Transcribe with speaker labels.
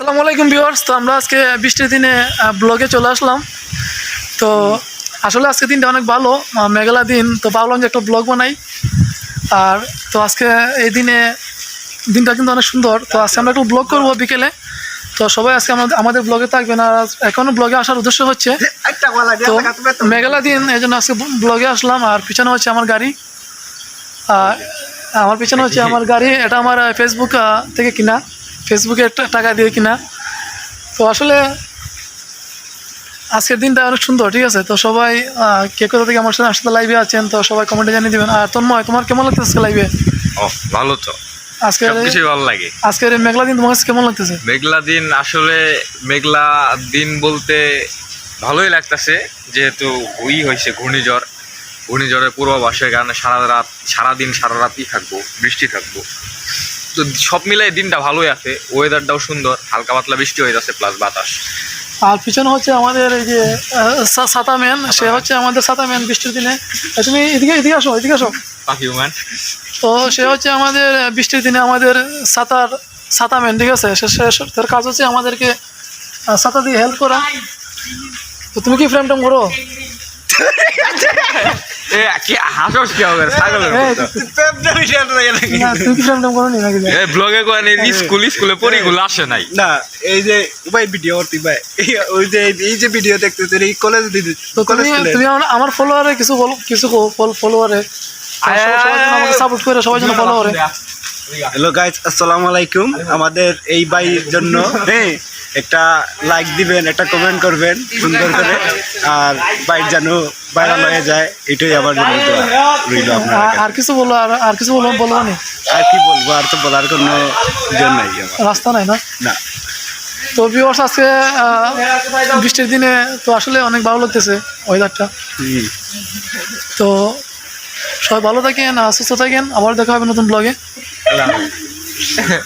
Speaker 1: আসসালামু আলাইকুম ভিউয়ার্স তো আমরা আজকে বৃষ্টির দিনে ব্লগে চলে আসলাম। তো আসলে আজকে দিনটা অনেক ভালো মেঘলা দিন তো ভাবলাম যে একটা ব্লগ বানাই। আর তো আজকে এই দিনে দিনটা কিন্তু অনেক সুন্দর তো আজকে আমরা একটু ব্লগ করব বিকেলে। তো সবাই আজকে আমাদের আমাদের ব্লগে থাকবেন আর এখনও ব্লগে আসার উদ্দেশ্য হচ্ছে তো মেঘালা দিন এই জন্য আজকে ব্লগে আসলাম আর পিছনে হচ্ছে আমার গাড়ি। আর আমার পিছনে হচ্ছে আমার গাড়ি এটা আমার ফেসবুক থেকে কিনা। ফেসবুকে টা- টাকা দিয়ে কিনা। তো আসলে আজকের দিনটা অনেক সুন্দর ঠিক আছে? তো সবাই কে কোথা থেকে আমার সাথে একসাথে লাইভে আছেন তো সবাই কমেন্টে জানিয়ে দেবেন। আর তন্ময় তোমার কেমন লাগতেছে আজকে লাইভে
Speaker 2: ভালো তো।
Speaker 1: আজকে
Speaker 2: ভালো লাগে।
Speaker 1: আজকের মেঘলা দিন তোমার কাছে কেমন লাগতেছে?
Speaker 2: মেঘলা দিন আসলে মেঘলা দিন বলতে ভালোই লাগতেছে যেহেতু ওই হয়েছে ঘূর্ণিঝড়। ঘূর্ণিঝড়ের পূর্বাভাসের কারণে সারা রাত সারাদিন সারা রাতই থাকব বৃষ্টি থাকব। তো সব মিলাই দিনটা ভালোই আছে ওয়েদারটাও সুন্দর হালকা পাতলা বৃষ্টি হয়ে যাচ্ছে প্লাস বাতাস।
Speaker 1: আর পিছনে হচ্ছে আমাদের এই যে সাতা ম্যান সে হচ্ছে আমাদের সাতা ম্যান বৃষ্টির দিনে। তুমি এদিকে এদিকে আসো এদিকে আসো।
Speaker 2: পাখি ম্যান
Speaker 1: তো সে হচ্ছে আমাদের বৃষ্টির দিনে আমাদের সাঁতার ছাতা ম্যান ঠিক আছে? সে সে- তার কাজ হচ্ছে আমাদেরকে ছাতা দিয়ে হেল্প করা। তো তুমি কি ফ্রেম টেম করো?
Speaker 2: হাসস কি হবে ছাগলের
Speaker 1: না,
Speaker 2: ব্লগে কোন স্কুল আসে নাই
Speaker 3: না এই যে ভাই ভিডিও করতে ভাই ওই যে এই যে ভিডিও দেখতেছে এই কলেজ দিদি কলেজ
Speaker 1: তুমি আমার- ফলোয়ারে কিছু বলো কিছু ফলোয়ারে আমাকে সাপোর্ট করে সবাই যেন ফলো করে
Speaker 3: হ্যালো গাইজ আসসালামু আলাইকুম আমাদের এই বাইয়ের জন্য হ্যাঁ একটা লাইক দিবেন একটা কমেন্ট করবেন সুন্দর করে। আর বাইক যেন ভাইরাল হয়ে যায় এটাই আমার জন্য রইল আপনার
Speaker 1: আর- আর কিছু বলো আর আর কিছু বলো বলব নি?
Speaker 3: আর কি বলব আর তো বলার কোনো জন নাই
Speaker 1: রাস্তা নাই না?
Speaker 3: না।
Speaker 1: তো ভিউয়ার্স আজকে বৃষ্টির দিনে তো আসলে অনেক ভালো লাগতেছে ওয়েদারটা তো সবাই ভালো থাকেন আর সুস্থ থাকেন। আবার দেখা হবে নতুন ব্লগে